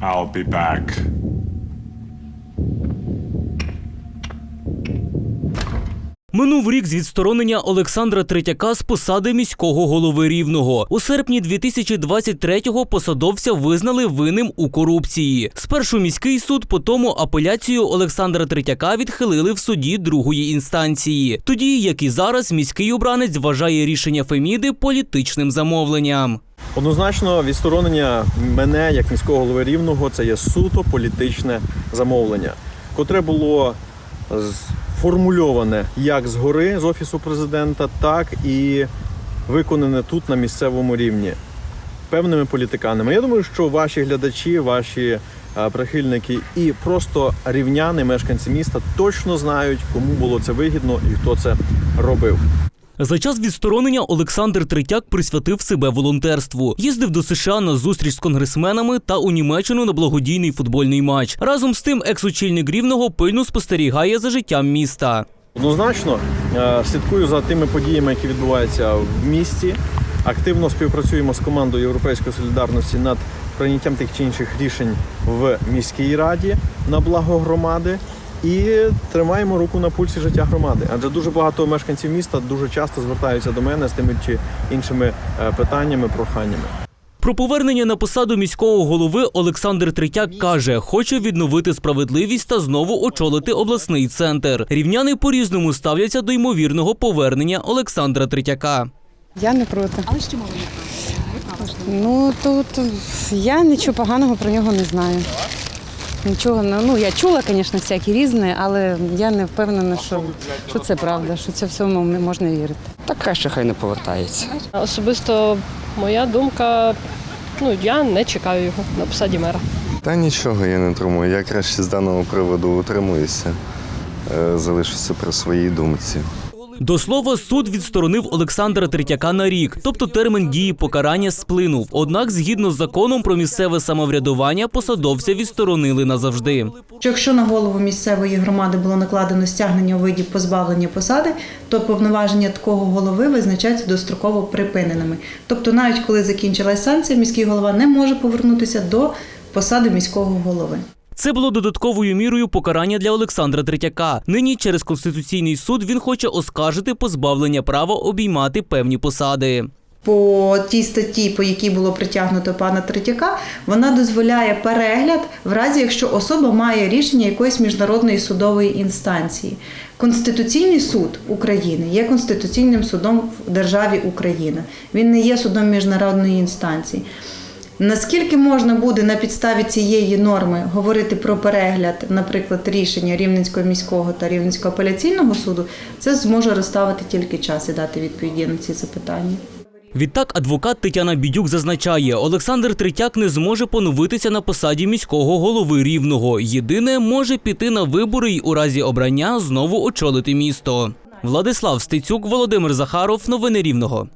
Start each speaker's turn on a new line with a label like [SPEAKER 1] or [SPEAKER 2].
[SPEAKER 1] I'll be back.
[SPEAKER 2] Минув рік з відсторонення Олександра Третяка з посади міського голови Рівного. У серпні 2023-го посадовця визнали винним у корупції. Спершу міський суд, потім апеляцію Олександра Третяка відхилили в суді другої інстанції. Тоді, як і зараз, міський обранець вважає рішення Феміди політичним замовленням.
[SPEAKER 3] Однозначно, відсторонення мене як міського голови рівного це є суто політичне замовлення, котре було сформульоване як згори з офісу президента, так і виконане тут на місцевому рівні певними політиканами. Я думаю, що ваші глядачі, ваші е, прихильники і просто рівняни, мешканці міста точно знають, кому було це вигідно і хто це робив.
[SPEAKER 2] За час відсторонення Олександр Третяк присвятив себе волонтерству. Їздив до США на зустріч з конгресменами та у Німеччину на благодійний футбольний матч. Разом з тим, екс-очільник рівного пильно спостерігає за життям міста.
[SPEAKER 3] Однозначно е, слідкую за тими подіями, які відбуваються в місті. Активно співпрацюємо з командою Європейської солідарності над прийняттям тих чи інших рішень в міській раді на благо громади. І тримаємо руку на пульсі життя громади. Адже дуже багато мешканців міста дуже часто звертаються до мене з тими чи іншими е, питаннями, проханнями.
[SPEAKER 2] Про повернення на посаду міського голови Олександр Третяк каже, хоче відновити справедливість та знову очолити обласний центр. Рівняни по-різному ставляться до ймовірного повернення Олександра Третяка.
[SPEAKER 4] Я не проти.
[SPEAKER 5] Але що мало
[SPEAKER 4] Ну тут я нічого поганого про нього не знаю. Нічого не- ну я чула, звісно, всякі різні, але я не впевнена, що, що це правда, що це всьому не можна вірити.
[SPEAKER 6] Так краще хай не повертається.
[SPEAKER 7] Особисто моя думка, ну я не чекаю його на посаді мера.
[SPEAKER 8] Та нічого я не думаю. Я краще з даного приводу утримуюся, е, залишуся при своїй думці.
[SPEAKER 2] До слова, суд відсторонив Олександра Третяка на рік, тобто термін дії покарання сплинув. Однак, згідно з законом про місцеве самоврядування, посадовця відсторонили назавжди.
[SPEAKER 9] якщо на голову місцевої громади було накладено стягнення у виді позбавлення посади, то повноваження такого голови визначаються достроково припиненими. Тобто, навіть коли закінчилась санкція, міський голова не може повернутися до посади міського голови.
[SPEAKER 2] Це було додатковою мірою покарання для Олександра Третяка. Нині через конституційний суд він хоче оскаржити позбавлення права обіймати певні посади.
[SPEAKER 9] По тій статті, по якій було притягнуто пана Третяка, вона дозволяє перегляд в разі, якщо особа має рішення якоїсь міжнародної судової інстанції. Конституційний суд України є конституційним судом в державі Україна. Він не є судом міжнародної інстанції. Наскільки можна буде на підставі цієї норми говорити про перегляд, наприклад, рішення Рівненського міського та Рівненського апеляційного суду, це зможе розставити тільки час і дати відповіді на ці запитання.
[SPEAKER 2] Відтак, адвокат Тетяна Бідюк зазначає, Олександр Третяк не зможе поновитися на посаді міського голови рівного. Єдине може піти на вибори й у разі обрання знову очолити місто. Владислав Стецюк, Володимир Захаров. Новини Рівного.